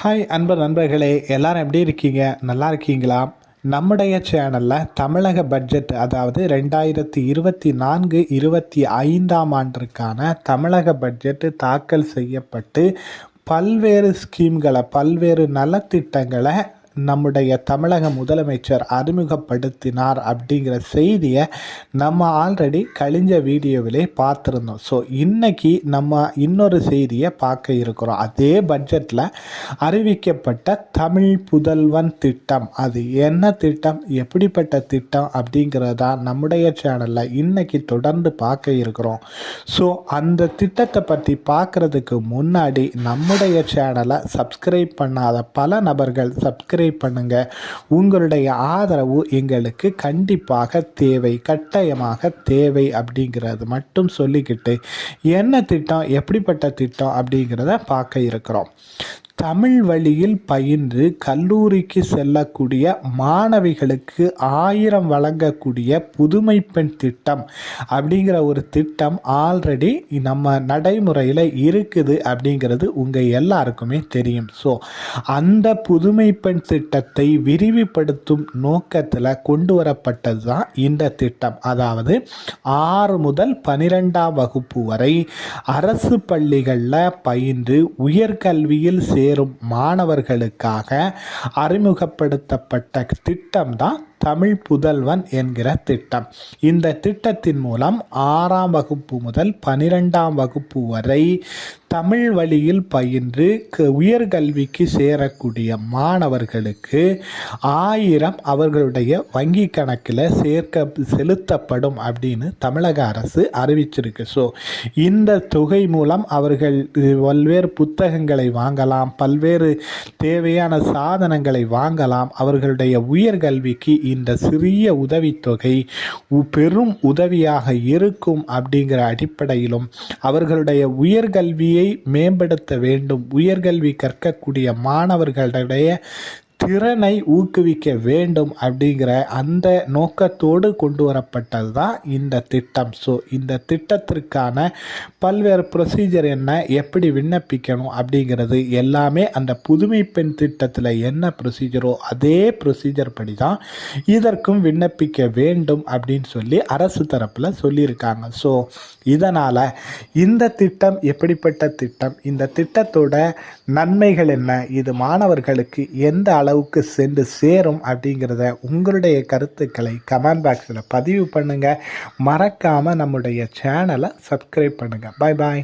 Hi அன்பு நண்பர்களே எல்லாரும் எப்படி இருக்கீங்க? நல்லா இருக்கீங்களா? நம்முடைய சேனலில் தமிழக பட்ஜெட் அதாவது ரெண்டாயிரத்தி இருபத்தி நான்கு இருபத்தி ஐந்தாம் ஆண்டிற்கான தமிழக பட்ஜெட் தாக்கல் செய்யப்பட்டு பல்வேறு ஸ்கீம்களை பல்வேறு நலத்திட்டங்களை நம்முடைய தமிழக முதலமைச்சர் அறிமுகப்படுத்தினார் அப்படிங்கிற செய்தியை நம்ம ஆல்ரெடி கழிஞ்ச வீடியோவிலே பார்த்துருந்தோம். ஸோ இன்னைக்கு நம்ம இன்னொரு செய்தியை பார்க்க இருக்கிறோம். அதே பட்ஜெட்டில் அறிவிக்கப்பட்ட தமிழ் புதல்வன் திட்டம். அது என்ன திட்டம்? எப்படிப்பட்ட திட்டம் அப்படிங்கிறதா நம்முடைய சேனலில் இன்னைக்கு தொடர்ந்து பார்க்க இருக்கிறோம். ஸோ அந்த திட்டத்தை பற்றி பார்க்குறதுக்கு முன்னாடி நம்முடைய சேனலை சப்ஸ்கிரைப் பண்ணாத பல நபர்கள் சப்ஸ்கிரைப் பண்ணுங்க. உங்களுடைய ஆதரவு எங்களுக்கு கண்டிப்பாக தேவை கட்டாயமாக தேவை அப்படிங்கிறது மட்டும் சொல்லிக்கிட்டு என்ன திட்டம் எப்படிப்பட்ட திட்டம் அப்படிங்கிறத பார்க்க இருக்கிறோம். தமிழ் வழியில் பயின்று கல்லூரிக்கு செல்லக்கூடிய மாணவிகளுக்கு ஆயிரம் வழங்கக்கூடிய புதுமை பெண் திட்டம் அப்படிங்கிற ஒரு திட்டம் ஆல்ரெடி நம்ம நடைமுறையில் இருக்குது அப்படிங்கிறது உங்கள் எல்லாருக்குமே தெரியும். ஸோ அந்த புதுமை பெண் திட்டத்தை விரிவுபடுத்தும் நோக்கத்தில் கொண்டு வரப்பட்டது தான் இந்த திட்டம். அதாவது ஆறு முதல் பனிரெண்டாம் வகுப்பு வரை அரசு பள்ளிகளில் பயின்று உயர்கல்வியில் சேரும் மாணவர்களுக்காக அறிமுகப்படுத்தப்பட்ட திட்டம்தான் தமிழ் புதல்வன் என்கிற திட்டம். இந்த திட்டத்தின் மூலம் ஆறாம் வகுப்பு முதல் பனிரெண்டாம் வகுப்பு வரை தமிழ் வழியில் பயின்று உயர்கல்விக்கு சேரக்கூடிய மாணவர்களுக்கு ஆயிரம் அவர்களுடைய வங்கி கணக்கில் சேர்க்க செலுத்தப்படும் அப்படின்னு தமிழக அரசு அறிவிச்சிருக்கு. ஸோ இந்த தொகை மூலம் அவர்கள் பல்வேறு புத்தகங்களை வாங்கலாம் பல்வேறு தேவையான சாதனங்களை வாங்கலாம் அவர்களுடைய உயர்கல்விக்கு இந்த சிறிய உதவித்தொகை பெரும் உதவியாக இருக்கும் அப்படிங்கிற அடிப்படையிலும் அவர்களுடைய உயர்கல்வியை மேம்படுத்த வேண்டும். உயர்கல்வி கற்கக்கூடிய மாணவர்களுடைய திறனை ஊக்குவிக்க வேண்டும் அப்படிங்கிற அந்த நோக்கத்தோடு கொண்டு வரப்பட்டது தான் இந்த திட்டம். ஸோ இந்த திட்டத்திற்கான பல்வேறு ப்ரொசீஜர் என்ன எப்படி விண்ணப்பிக்கணும் அப்படிங்கிறது எல்லாமே அந்த புதுமை பெண் திட்டத்தில் என்ன ப்ரொசீஜரோ அதே ப்ரொசீஜர் படி தான் இதற்கும் விண்ணப்பிக்க வேண்டும் அப்படின்னு சொல்லி அரசு தரப்பில் சொல்லியிருக்காங்க. ஸோ இதனால் இந்த திட்டம் எப்படிப்பட்ட திட்டம் இந்த திட்டத்தோட நன்மைகள் என்ன இது மாணவர்களுக்கு எந்த அளவுக்கு சென்று சேரும் அப்படிங்கிறத உங்களுடைய கருத்துக்களை கமெண்ட் பாக்ஸில் பதிவு பண்ணுங்கள் மறக்காமல் நம்முடைய சேனலை சப்ஸ்கிரைப் பண்ணுங்கள் பாய் பாய்